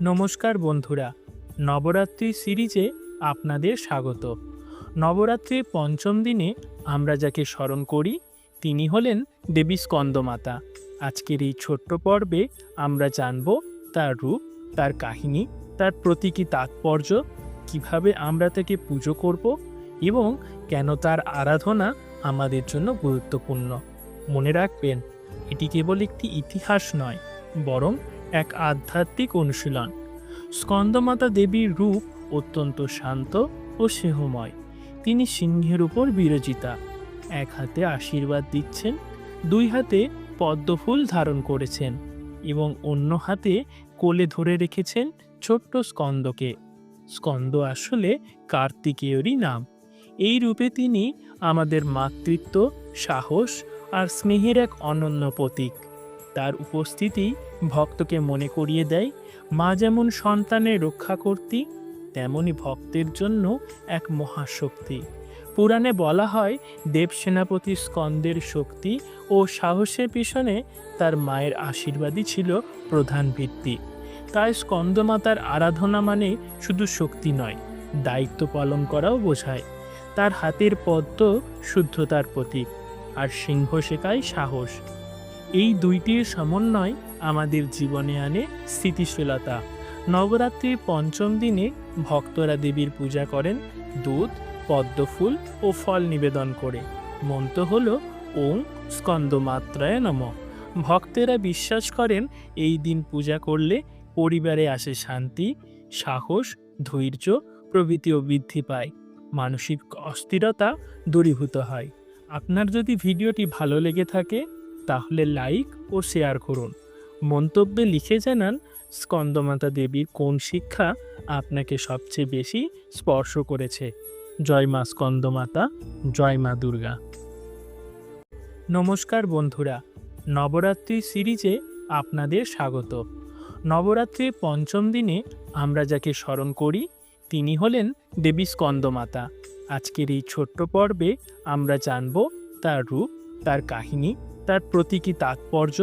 নমস্কার বন্ধুরা, নবরাত্রি সিরিজে আপনাদের স্বাগত। নবরাত্রির পঞ্চম দিনে আমরা যাকে স্মরণ করি, তিনি হলেন দেবী স্কন্দমাতা। আজকের এই ছোট্ট পর্বে আমরা জানব তার রূপ, তার কাহিনী, তার প্রতীকী তাৎপর্য, কীভাবে আমরা তাকে পুজো করব এবং কেন তার আরাধনা আমাদের জন্য গুরুত্বপূর্ণ। মনে রাখবেন, এটি কেবল একটি ইতিহাস নয়, বরং এক আধ্যাত্মিক অনুশীলন। স্কন্দমাতা দেবীর রূপ অত্যন্ত শান্ত ও স্নেহময়। তিনি সিংহের উপর বিরজিতা এক হাতে আশীর্বাদ দিচ্ছেন, দুই হাতে পদ্মফুল ধারণ করেছেন এবং অন্য হাতে কোলে ধরে রেখেছেন ছোট্ট স্কন্দকে। স্কন্দ আসলে কার্তিকেয়রই নাম। এই রূপে তিনি আমাদের মাতৃত্ব, সাহস আর স্নেহের এক অনন্য প্রতীক। তার উপস্থিতি ভক্তকে মনে করিয়ে দেয়, মা যেমন সন্তানের রক্ষা করতি তেমনি ভক্তের জন্য এক মহাশক্তি। পুরাণে বলা হয় দেব সেনাপতি স্কন্দের শক্তি ও সাহসের পিছনে তার মায়ের আশীর্বাদই ছিল প্রধান ভিত্তি। তাই স্কন্দমাতার আরাধনা মানে শুধু শক্তি নয়, দায়িত্ব পালন করাও বোঝায়। তার হাতের পদ্ম শুদ্ধতার প্রতীক, আর সিংহ শেখায় সাহস। এই দুইটির সমন্বয় আমাদের জীবনে আনে স্থিতিশীলতা। নবরাত্রির পঞ্চম দিনে ভক্তরা দেবীর পূজা করেন, দুধ, পদ্মফুল ও ফল নিবেদন করে। মন্ত্র হল ওং স্কন্দমাত্রায় নম। ভক্তেরা বিশ্বাস করেন, এই দিন পূজা করলে পরিবারে আসে শান্তি, সাহস, ধৈর্য প্রভৃতিও বৃদ্ধি পায়। মানসিক অস্থিরতা দূরীভূত হয়। আপনার যদি ভিডিওটি ভালো লেগে থাকে তাহলে লাইক ও শেয়ার করুন। মন্তব্যে লিখে জানান, স্কন্দমাতা দেবীর কোন শিক্ষা আপনাকে সবচেয়ে বেশি স্পর্শ করেছে। জয় মা স্কন্দমাতা, জয় মা দুর্গা। নমস্কার বন্ধুরা, নবরাত্রি সিরিজে আপনাদের স্বাগত। নবরাত্রির পঞ্চম দিনে আমরা যাকে স্মরণ করি, তিনি হলেন দেবী স্কন্দমাতা। আজকের এই ছোট্ট পর্বে আমরা জানব তার রূপ, তার কাহিনী তার প্রতীকী তাৎপর্য,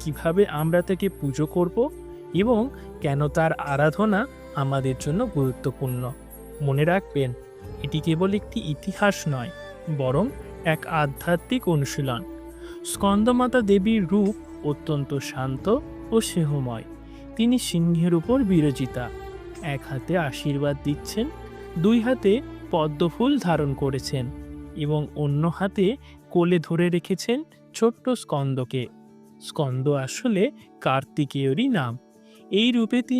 কীভাবে আমরা তাকে পুজো করব এবং কেন তার আরাধনা আমাদের জন্য গুরুত্বপূর্ণ। মনে রাখবেন, এটি কেবল একটি ইতিহাস নয়, বরং এক আধ্যাত্মিক অনুশীলন। স্কন্দমাতা দেবীর রূপ অত্যন্ত শান্ত ও স্নেহময়। তিনি সিংহের উপর বিরজিতা এক হাতে আশীর্বাদ দিচ্ছেন, দুই হাতে পদ্মফুল ধারণ করেছেন এবং অন্য হাতে কোলে ধরে রেখেছেন ছোট্ট স্কন্দকে। স্কন্দ আসলে কার্তিকেয়রই নাম। এই রূপে তিনি